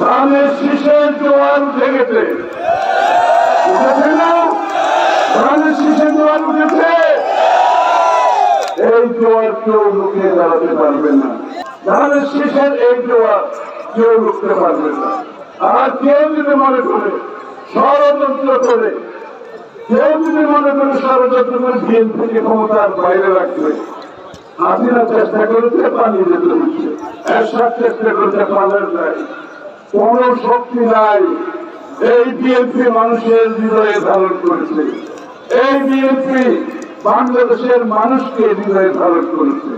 ধানের শীষের জোয়ার উঠে গেছে উঠেছে শীষের জোয়ার উঠেছে। এই জোয়ার কেউ লুকিয়ে দাঁড়াতে পারবে না। ধানের শীষের এই জোয়ার কেউ লুকতে পারবে না। আর কেউ যদি মনে করে, ষড়যন্ত্র করে, কেউ যদি মনে করে ষড়যন্ত্র করে বিএনপিকে ক্ষমতার বাইরে রাখবে, হাসিনা চেষ্টা করেছে, পালিয়ে যেতে হচ্ছে। এরশাদ চেষ্টা করেছে পালার যায়। কোন শক্তি নাই। এই বিএনপি মানুষের হৃদয়ে ধারণ করেছে। এই বিএনপি বাংলাদেশের মানুষকে হৃদয়ে ধারণ করেছে।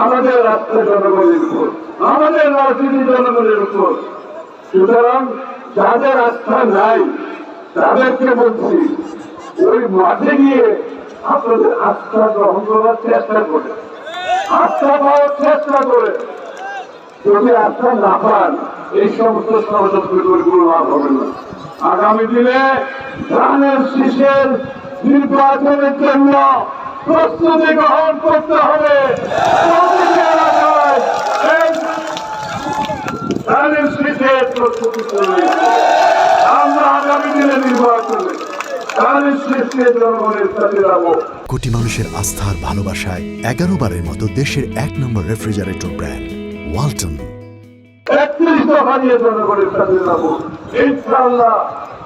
আমাদের রাষ্ট্র জনগণের উপর, আমাদের রাজনীতি জনগণের উপর। সুতরাং যাদের আস্থা নাই, তাদেরকে বলছি, ওই মাঠে গিয়ে আপনাদের আস্থা গ্রহণ করার চেষ্টা করে। আস্থা পাওয়ার চেষ্টা করে। যদি আস্থা না পান এই সমস্ত ষড়যন্ত্র করে কোনো লাভ হবে না। আগামী দিনে ধানের শীষের নির্বাচনের জন্য প্রস্তুতি গ্রহণ করতে হবে। কোটি মানুষের আস্থার ভালোবাসায় এগারো বারের মতো দেশের এক নম্বর রেফ্রিজারেটর ব্র্যান্ড, ওয়ালটন। নিয়ে জনগণের ইনশাআল্লাহ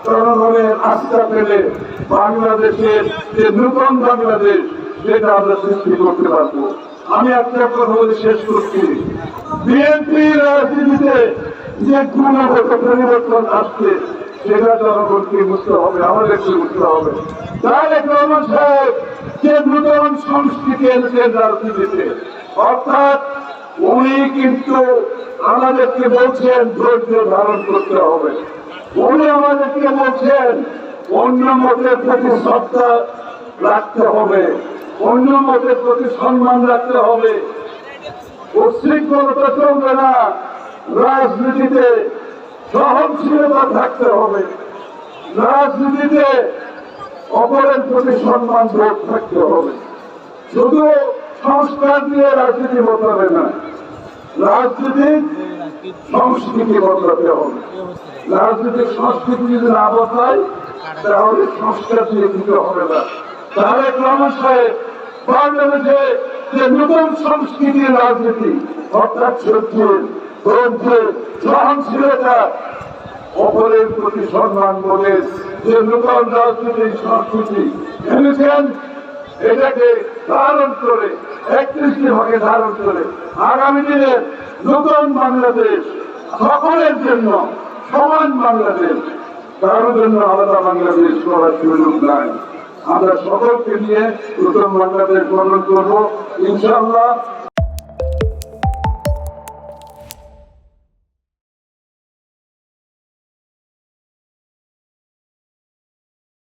জনগণের আস্থা পেলে বাংলাদেশের যে বাংলাদেশ, সেটা আমরা সৃষ্টি করতে আমি একটা কথা বলে শেষ করছি। বিএনপি রাজনীতিতে যে গুণগত পরিবর্তন আসছে, সেটা জনগণকে বুঝতে হবে, আমাদেরকে বুঝতে হবে। তারেক রহমান সাহেব, যে নতুন সংস্কৃতি এনেছেন রাজনীতিতে, অর্থাৎ উনি কিন্তু আমাদেরকে বলছেন ধৈর্য ধারণ করতে হবে। উনি আমাদেরকে বলছেন অন্য মতের প্রতি শ্রদ্ধা রাখতে হবে। অন্য মতের প্রতি সম্মান রাখতে হবে। উশৃঙ্খলতা চলবে না। রাজনীতিতে সহনশীলতা থাকতে হবে। রাজনীতিতে অপরের প্রতি সম্মান বোধ থাকতে হবে। শুধু সংস্কার দিয়ে রাজনীতি বদলাবে না। রাজনীতির সংস্কৃতি বদলাতে হবে। রাজনীতির সংস্কৃতি যদি না বদলায়, তাহলে সংস্কার দিয়ে হবে না। তারেক রহমান সাহেব বাংলাদেশে যে নতুন সংস্কৃতির রাজনীতি, অর্থাৎ সত্যের ধৈর্যের সহনশীলতা অপরের প্রতি সম্মান বলে যে নূতন রাজনৈতিক সংস্কৃতি এটাকে ধারণ করে, একত্রিশটি ভাগে ধারণ করে, আগামী দিনে নতুন বাংলাদেশ সকলের জন্য সমান বাংলাদেশ। কারোর জন্য আলাদা বাংলাদেশ করার সুযোগ নাই। আমরা সকলকে নিয়ে নতুন বাংলাদেশ গঠন করব। ইনশাল্লাহ